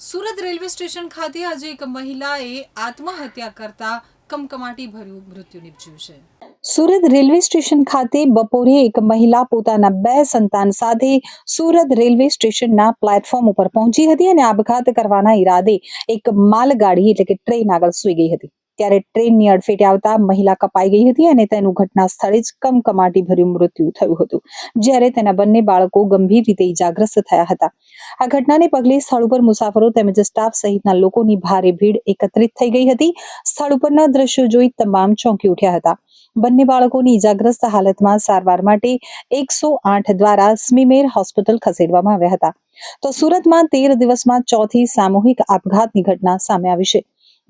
Surat railway station ખાતે આજે એક મહિલાએ આત્મહત્યા કરતા કમકમાટી ભર્યું મૃત્યુ નિપજ્યું છે. સુરત રેલવે સ્ટેશન ખાતે બપોરે એક મહિલા પોતાના બે સંતાન સાથે સુરત રેલવે સ્ટેશનના પ્લેટફોર્મ ઉપર પહોંચી હતી અને આપઘાત કરવાના ઈરાદે એક માલગાડી એટલે કે ટ્રેન આગળ સૂઈ ગઈ હતી. ત્યારે ટ્રેનની અડફેટે આવતા મહિલા કપાઈ ગઈ હતી અને તેનું ઘટના સ્થળે જ કમકમાટી ભર્યું મૃત્યુ થયું હતું, જ્યારે તેના બંને બાળકો ગંભીર રીતે ઇજાગ્રસ્ત થયા હતા. આ ઘટનાને પગલે સ્થળ ઉપર મુસાફરો તેમજ સ્ટાફ સહિતના લોકોની ભારે ભીડ એકત્રિત થઈ ગઈ હતી. સ્થળ ઉપરના દ્રશ્યો જોઈ તમામ ચોંકી ઉઠ્યા હતા. બંને બાળકોની ઇજાગ્રસ્ત હાલતમાં સારવાર માટે એકસો આઠ દ્વારા સ્મીમેર હોસ્પિટલ ખસેડવામાં આવ્યા હતા. તો સુરતમાં તેર દિવસમાં ચોથી સામૂહિક આપઘાતની ઘટના સામે આવી છે.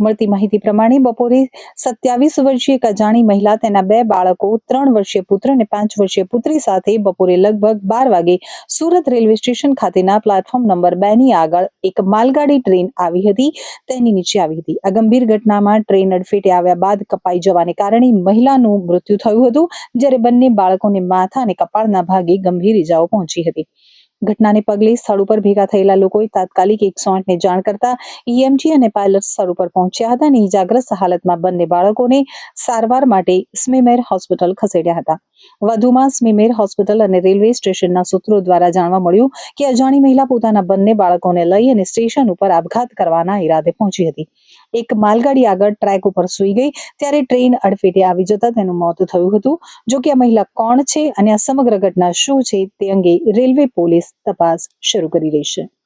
મળતી માહિતી પ્રમાણે બપોરે સત્યાવીસ વર્ષીય એક અજાણી મહિલા તેના બે બાળકો, ત્રણ વર્ષીય પુત્ર અને પાંચ વર્ષીય પુત્રી સાથે બપોરે લગભગ બાર વાગે સુરત રેલવે સ્ટેશન ખાતેના પ્લેટફોર્મ નંબર બે ની આગળ એક માલગાડી ટ્રેન આવી હતી. તેની નીચે આવી હતી. આ ગંભીર ઘટનામાં ટ્રેન અડફેટે આવ્યા બાદ કપાઈ જવાને કારણે મહિલાનું મૃત્યુ થયું હતું, જ્યારે બંને બાળકોને માથા અને કપાળના ભાગે ગંભીર ઇજાઓ પહોંચી હતી. ઘટનાને પગલે સ્થળ ઉપર ભેગા થયેલા લોકોએ તાત્કાલિક એકસો આઠને જાણ કરતા ઈએમજી અને પાયલટ સ્થળ ઉપર પહોંચ્યા હતા અને ઇજાગ્રસ્ત હાલતમાં બંને બાળકોને સારવાર માટે સ્મીમેર હોસ્પિટલ ખસેડ્યા હતા. વધુમાં સ્મીમેર હોસ્પિટલ અને રેલવે સ્ટેશનના સૂત્રો દ્વારા જાણવા મળ્યું કે અજાણી મહિલા પોતાના બંને બાળકોને લઈ અને સ્ટેશન ઉપર આપઘાત કરવાના ઈરાદે પહોંચી હતી. એક માલગાડી આગળ ટ્રેક ઉપર સૂઈ ગઈ, ત્યારે ટ્રેન અડફેટે આવી જતા તેનું મોત થયું હતું. જો કે આ મહિલા કોણ છે અને આ સમગ્ર ઘટના શું છે તે અંગે રેલવે પોલીસ તપાસ શરૂ કરી રહી છે.